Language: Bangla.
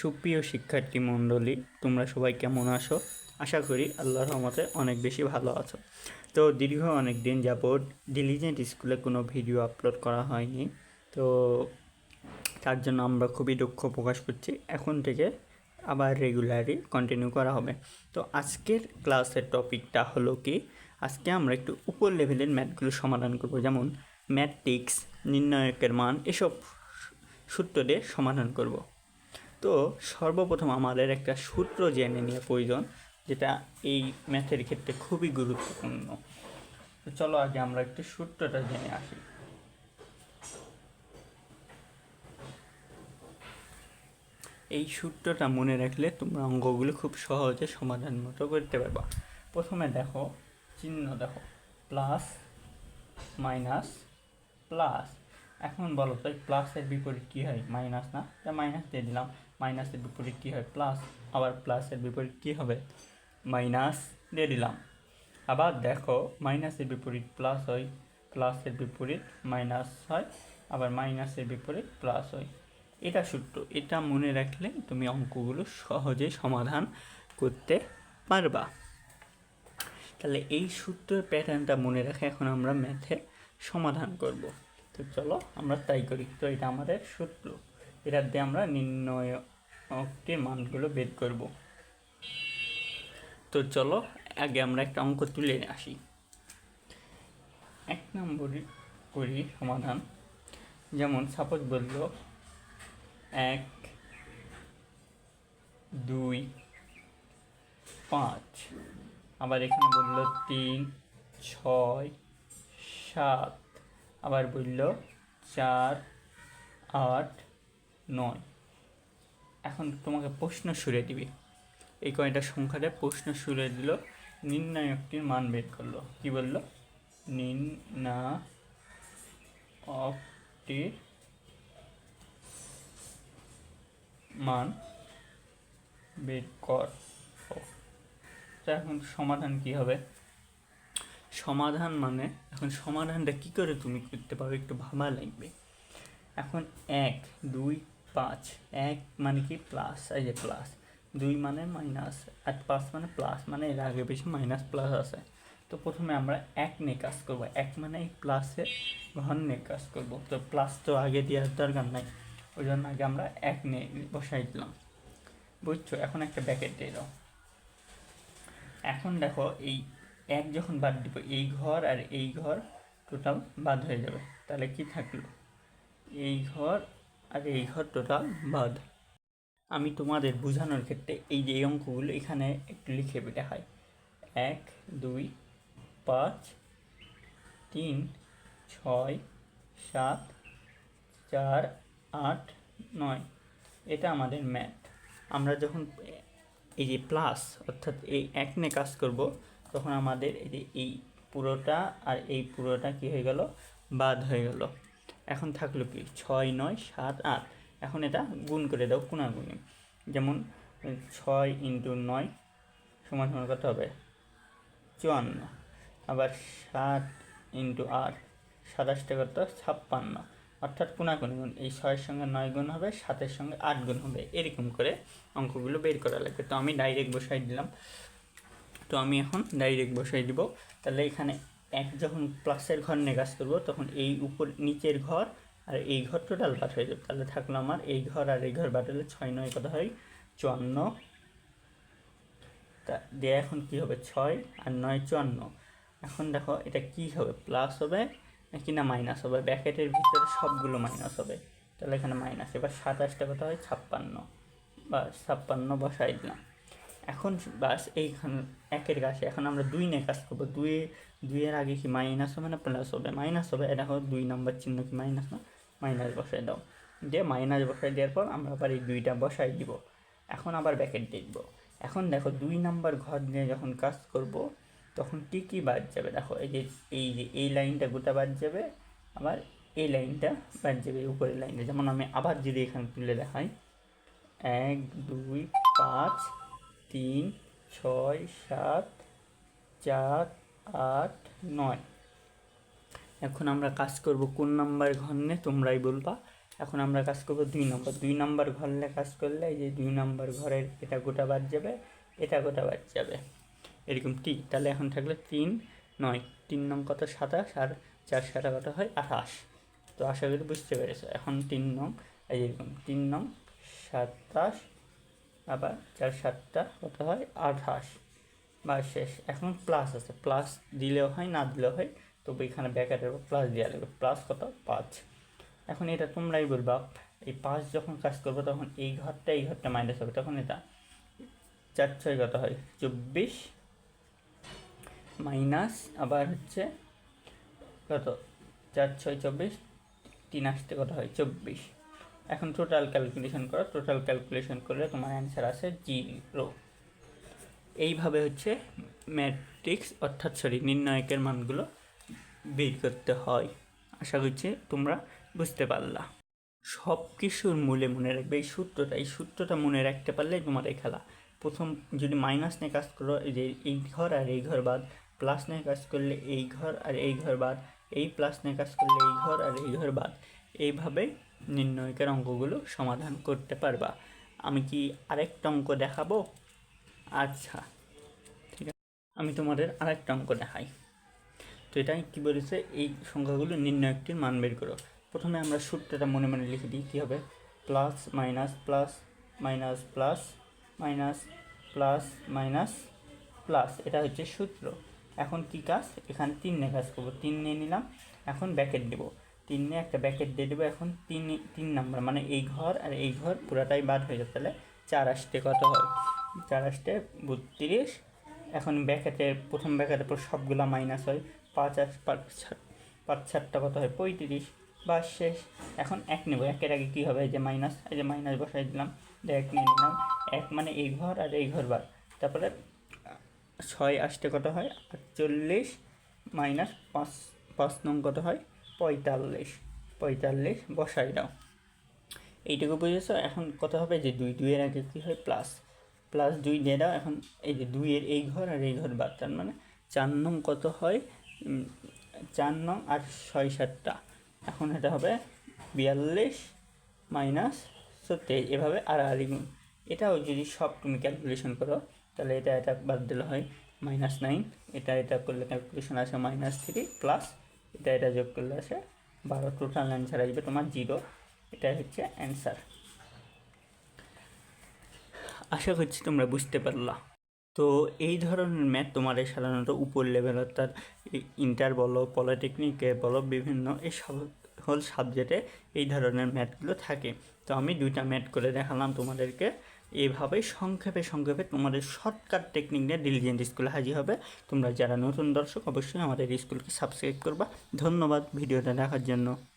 সুপ্রিয় শিক্ষার্থী মণ্ডলী, তোমরা সবাই কেমন আছো? আশা করি আল্লাহর রহমতে অনেক বেশি ভালো আছো। তো দীর্ঘ অনেক দিন যাবৎ ডিলিজেন্ট স্কুলে কোনো ভিডিও আপলোড করা হয়নি। তো তার জন্য আমরা খুবই দুঃখ প্রকাশ করছি। এখন থেকে আবার রেগুলারই কন্টিনিউ করা হবে। তো আজকের ক্লাসের টপিকটা হলো কি? আজকে আমরা একটু উপর লেভেলের ম্যাথগুলো সমাধান করব। যেমন ম্যাট্রিক্স নির্ণায়কের মান, এসব সূত্র দিয়ে সমাধান করব। তো সর্বপ্রথম আমাদের একটা সূত্র জেনে নেওয়া প্রয়োজন, যেটা এই ম্যাথের ক্ষেত্রে খুবই গুরুত্বপূর্ণ। তো চলো আগে আমরা একটু সূত্রটা জেনে আসি। এই সূত্রটা মনে রাখলে তোমরা অঙ্কগুলো খুব সহজে সমাধান মতো করতে পারবা। প্রথমে দেখো, চিহ্ন দেখো, প্লাস, মাইনাস, প্লাস। এখন বলো তো প্লাসের বিপরীত কী হয়? মাইনাস না? তা মাইনাস দিয়ে দিলাম। মাইনাসের বিপরীত কী হয়? প্লাস আবার প্লাসের বিপরীত কী হবে? মাইনাস দিয়ে দিলাম। আবার দেখো মাইনাসের বিপরীত প্লাস হয় প্লাসের বিপরীত মাইনাস হয়, আবার মাইনাসের বিপরীত প্লাস হয়। এটা সূত্র, এটা মনে রাখলে তুমি অঙ্কগুলো সহজে সমাধান করতে পারবা। তাহলে এই সূত্রের প্যাটার্নটা মনে রেখে এখন আমরা ম্যাথে সমাধান করব। তো চলো আমরা তাই করি। তো এটা আমাদের সূত্র। এটা দিয়ে আমরা নির্ণয়টির মানগুলো বের করব। তো চলো, আগে আমরা একটা অঙ্ক তুলে আসি। এক নম্বরে করি সমাধান। যেমন সাপোজ বলল, এক, দুই, পাঁচ। আবার এখানে বলল তিন, ছয়, সাত। আবার বলল চার, আট, নয়। এখন তোমাকে প্রশ্ন সুরে দিবি। এই কয়টা সংখ্যাটা প্রশ্ন সুরে দিল, নির্ণায়কটির মান বের করল। কি বলল? নির্ণায়কটির মান বের কর। এখন সমাধান কি হবে? সমাধান মানে এখন সমাধানটা কি করে তুমি করতে পারো একটু ভাবা লাগবে। এখন এক, দুই পাঁচ, এক মানে কি প্লাস এই যে প্লাস দুই মানে মাইনাস আর পাঁচ মানে প্লাস মানে এর আগে বেশি মাইনাস প্লাস আছে। তো প্রথমে আমরা এক নিয়ে কাজ করব, এক মানে এই প্লাসের ঘর নিয়ে কাজ করব। তো প্লাস তো আগে দেওয়ার দরকার নাই, ওই জন্য আগে আমরা এক নিয়ে বসাই দিলাম। বুঝছ? এখন একটা ব্যাকেট দিয়ে দাও। এখন দেখো এই এক যখন বাদ দিব, এই ঘর আর এই ঘর টোটাল বাদ হয়ে যাবে। তাহলে কি থাকল? এই ঘর আর এই টোটাল বাদ আমি তোমাদের বোঝানোর ক্ষেত্রে এই যে অঙ্কগুলো এখানে একটু লিখে দেখাই এক, দুই, পাঁচ, তিন, ছয়, সাত, চার, আট, নয়। এটা আমাদের ম্যাথ। আমরা যখন এই যে প্লাস অর্থাৎ এই এক নিয়ে কাজ করব, তখন আমাদের এই যে এই পুরোটা আর এই পুরোটা কি হয়ে গেল? বাদ হয়ে গেল। এখন থাকল কি? ছয়, নয়, সাত, আট। এখন এটা গুণ করে দাও, গুণাগুণি। যেমন, ছয় ইন্টু নয় সমান সমান কত হবে চুয়ান্ন। আবার সাত ইন্টু আট সাতাশটা কত ছাপ্পান্ন। অর্থাৎ কোনাকুনি গুণ। এই ছয়ের সঙ্গে নয় গুণ হবে, সাতের সঙ্গে আট গুণ হবে। এরকম করে অঙ্কগুলো বের করা লাগবে। তো আমি ডাইরেক্ট বসাই দিলাম। তো আমি এখন ডাইরেক্ট বসাই দিব। তাহলে এখানে এক যখন প্লাসের ঘর নিয়ে কাজ করব, তখন এই উপর নিচের ঘর আর এই ঘর টোটাল বাদ হয়ে যাবে। তাহলে থাকল আমার এই ঘর আর এই ঘর বাদ হলে ছয় নয় কথা হয়? চুয়ান্ন। তা দিয়ে এখন কি হবে? ছয় আর নয় চুয়ান্ন। এখন দেখো এটা কি হবে? প্লাস হবে নাকি না মাইনাস হবে? ব্যাকেটের ভিতরে সবগুলো মাইনাস হবে। তাহলে এখানে মাইনাস। এবার সাতাশটা কথা হয়? ছাপ্পান্ন। বা ছাপ্পান্ন বসাই দিলাম। এখন বাস এইখান, একের কাছে এখন আমরা দুই নিয়ে কাজ করব। দুই, দুইয়ের আগে কি মাইনাস হবে না প্লাস হবে? মাইনাস হবে হোক দুই নম্বর চিহ্ন কি মাইনাস না? মাইনাস বসাই দাও। দিয়ে মাইনাস বসাই দেওয়ার পর আমরা আবার এই দুইটা বসাই দিব। এখন আবার ব্যাকেট দেখব এখন দেখো দুই নাম্বার ঘর নিয়ে যখন কাজ করব, তখন কী কী বাদ যাবে? দেখো এই যে এই যে, এই লাইনটা গোটা বাদ যাবে, আবার এই লাইনটা বাদ যাবে উপরের লাইনটা। যেমন আমি আবার যদি এখানে তুলে দেখাই, এক, দুই, পাঁচ তিন, ছয়, সাত, চার, আট, নয়। এখন আমরা কাজ করব কোন নাম্বার ঘর নিয়ে তোমরাই বলবা। এখন আমরা কাজ করব দুই নম্বর। দুই নম্বর ঘরে কাজ করলে এই যে দুই নম্বর ঘরের এটা গোটা বাদ যাবে, এটা গোটা বাদ যাবে। এরকম টি তাহলে এখন থাকলে তিন, নয়। তিন নং কত? সাতাশ। আর চার সাতা কত হয়? আঠাশ। তো আশা করি বুঝতে পেরেছ। এখন তিন নং, এই যে এরকম তিন নং, সাতাশ আবার চার সাতটা কত হয় আঠাশ। বা শেষ। এখন প্লাস আছে। প্লাস দিলেও হয়, না দিলেও হয়। তবু এখানে ব্যাকেটের প্লাস দেওয়া লাগবে। প্লাস কত? পাঁচ। এখন এটা তোমরাই বলবা, এই পাঁচ যখন কাজ করব তখন এই ঘরটা এই ঘরটা মাইনাস হবে। তখন এটা চার ছয় কত হয়? চব্বিশ মাইনাস আবার হচ্ছে কত? চার ছয় চব্বিশ, তিন আসতে কত হয়? চব্বিশ। এখন টোটাল ক্যালকুলেশন করো টোটাল ক্যালকুলেশন করলে তোমার অ্যান্সার আসে জিরো এইভাবে হচ্ছে ম্যাট্রিক্স অর্থাৎ সরি নির্ণায়কের মানগুলো বের করতে হয়। আশা করছি তোমরা বুঝতে পারলা। সব কিছুর মূলে মনে রাখবে এই সূত্রটা এই সূত্রটা মনে রাখতে পারলে তোমার এই খেলা। প্রথম যদি মাইনাস নিয়ে কাজ করো যে এই ঘর আর এই ঘর বাদ প্লাস নিয়ে কাজ করলে এই ঘর আর এই ঘর বাদ, এই প্লাস নিয়ে কাজ করলে এই ঘর আর এই ঘর বাদ। এইভাবে নির্ণয়কের অঙ্কগুলো সমাধান করতে পারবা। আমি কি আরেকটা অঙ্ক দেখাবো? আচ্ছা ঠিক আছে। আমি তোমাদের আরেকটা অঙ্ক দেখাই। তো এটা কী বলেছে? এই সংখ্যাগুলো নির্ণয়কটির মান বের করো। প্রথমে আমরা সূত্রটা মনে মনে লিখে দিই, কী হবে? Plus, minus plus minus plus minus plus minus, plus. এটা হচ্ছে সূত্র। এখন কি কাজ? এখানে তিন নিয়ে কাজ করব তিন নিয়ে নিলাম। এখন ব্যাকেট দেবো। তিন একটা ব্যাকেট দিয়ে দেবো এখন, তিন তিন নাম্বার মানে এই ঘর আর এই ঘর পুরাটাই বাদ হয়ে যাবে। তাহলে চার আসতে কত হয়? চার আসতে বত্রিশ। এখন ব্যাকেটের প্রথম ব্যাকেটের পর সবগুলা মাইনাস হয়। পাঁচ আস, পাঁচ, সাত- পাঁচ, সাতটা কত হয়? পঁয়ত্রিশ। বা শেষ। এখন এক নেব। একের আগে কী হবে? এই যে মাইনাস এই যে মাইনাস বসাই দিলাম। এক নিয়ে নিলাম। এক মানে এই ঘর আর এই ঘর বাদ। তারপরে ছয় আসতে কত হয়? আটচল্লিশ। মাইনাস পাঁচ পাঁচ নং কত হয়? পঁয়তাল্লিশ পঁয়তাল্লিশ বসাই দাও এইটুকু বুঝেছ? এখন কত হবে যে দুই, দুইয়ের আগে কী হয়? প্লাস প্লাস দুই দিয়ে দাও এখন এই যে দুইয়ের এই ঘর আর এই ঘর বাদ, তার মানে চার নং কত হয়? চার নং আর ছয় সাতটা। এখন এটা হবে বিয়াল্লিশ মাইনাস সত্যি এভাবে আড়াআড়ি গুণ। এটাও যদি সব তুমি ক্যালকুলেশন করো, তাহলে এটা এটা বাদ দিলে হয় মাইনাস নাইন এটা এটা করলে ক্যালকুলেশন আসে মাইনাস থ্রি প্লাস এটা এটা যোগ করলে আসে বারো টোটাল অ্যান্সার আসবে তোমার জিরো এটাই হচ্ছে অ্যান্সার আশা করছি তোমরা বুঝতে পারলা। তো এই ধরনের ম্যাথ তোমাদের সাধারণত উপর লেভেল অর্থাৎ ইন্টার বলো পলিটেকনিকে বলো, বিভিন্ন এই সব হল সাবজেক্টে এই ধরনের ম্যাথগুলো থাকে। তো আমি দুইটা ম্যাথ করে দেখালাম তোমাদেরকে। এইভাবে সংক্ষেপে সংক্ষেপে তোমাদের শর্টকাট টেকনিক নিয়ে ডিলিজেন্ট স্কুলে হাজির হবে। তোমরা যারা নতুন দর্শক, অবশ্যই আমাদের স্কুলকে সাবস্ক্রাইব করবা। ধন্যবাদ ভিডিওটা দেখার জন্য।